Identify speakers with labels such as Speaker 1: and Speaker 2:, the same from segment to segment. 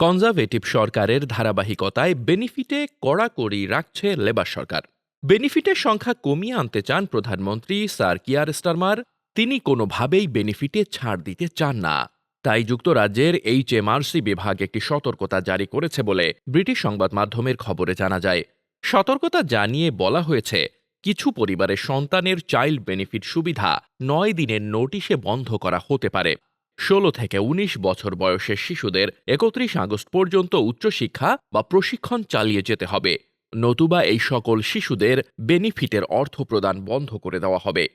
Speaker 1: Conservative সরকারের ধারাবাহিকতায় বেনিফিটে কড়াকড়ি রাখছে লেবার সরকার। বেনিফিটের সংখ্যা কমিয়ে আনতে চান প্রধানমন্ত্রী স্যার কিয়ার স্টারমার। তিনি কোনোভাবেই বেনিফিটে ছাড় দিতে চান না। তাই যুক্তরাজ্যের এইচএমআরসি বিভাগ একটি সতর্কতা জারি করেছে বলে ব্রিটিশ সংবাদ মাধ্যমের খবরে জানা যায়। সতর্কতা জানিয়ে বলা হয়েছে, কিছু পরিবারের সন্তানের চাইল্ড বেনিফিট সুবিধা নয় দিনের নোটিশে বন্ধ করা হতে পারে। ষোলো থেকে ১৯ বছর বয়সের শিশুদের একত্রিশ আগস্ট পর্যন্ত উচ্চশিক্ষা বা প্রশিক্ষণ চালিয়ে যেতে হবে। নতুবা এই সকল শিশুদের বেনিফিটের অর্থ প্রদান বন্ধ করে দেওয়া হবে।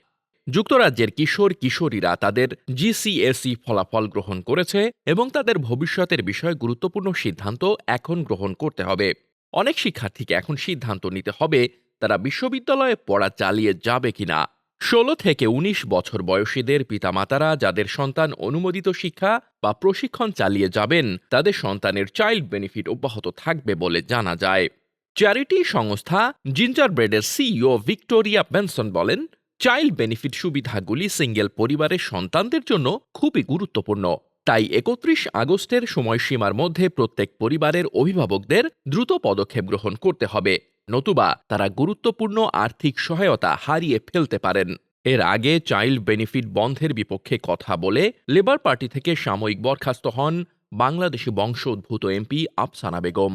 Speaker 1: যুক্তরাজ্যের কিশোর কিশোরীরা তাদের জিসিএসই ফলাফল গ্রহণ করেছে এবং তাদের ভবিষ্যতের বিষয়ে গুরুত্বপূর্ণ সিদ্ধান্ত এখন গ্রহণ করতে হবে। অনেক শিক্ষার্থীকে এখন সিদ্ধান্ত নিতে হবে তারা বিশ্ববিদ্যালয়ে পড়া চালিয়ে যাবে কিনা। ষোলো থেকে ১৯ বছর বয়সীদের পিতামাতারা যাদের সন্তান অনুমোদিত শিক্ষা বা প্রশিক্ষণ চালিয়ে যাবেন, তাদের সন্তানের চাইল্ড বেনিফিট অব্যাহত থাকবে বলে জানা যায়। চ্যারিটি সংস্থা জিঞ্জার ব্রেডের সিইও ভিক্টোরিয়া বেনসন বলেন, চাইল্ড বেনিফিট সুবিধাগুলি সিঙ্গেল পরিবারের সন্তানদের জন্য খুবই গুরুত্বপূর্ণ। তাই একত্রিশ আগস্টের সময়সীমার মধ্যে প্রত্যেক পরিবারের অভিভাবকদের দ্রুত পদক্ষেপ গ্রহণ করতে হবে। নতুবা তারা গুরুত্বপূর্ণ আর্থিক সহায়তা হারিয়ে ফেলতে পারেন। এর আগে চাইল্ড বেনিফিট বন্ধের বিপক্ষে কথা বলে লেবার পার্টি থেকে সাময়িক বরখাস্ত হন বাংলাদেশি বংশোদ্ভূত এমপি আফসানা বেগম।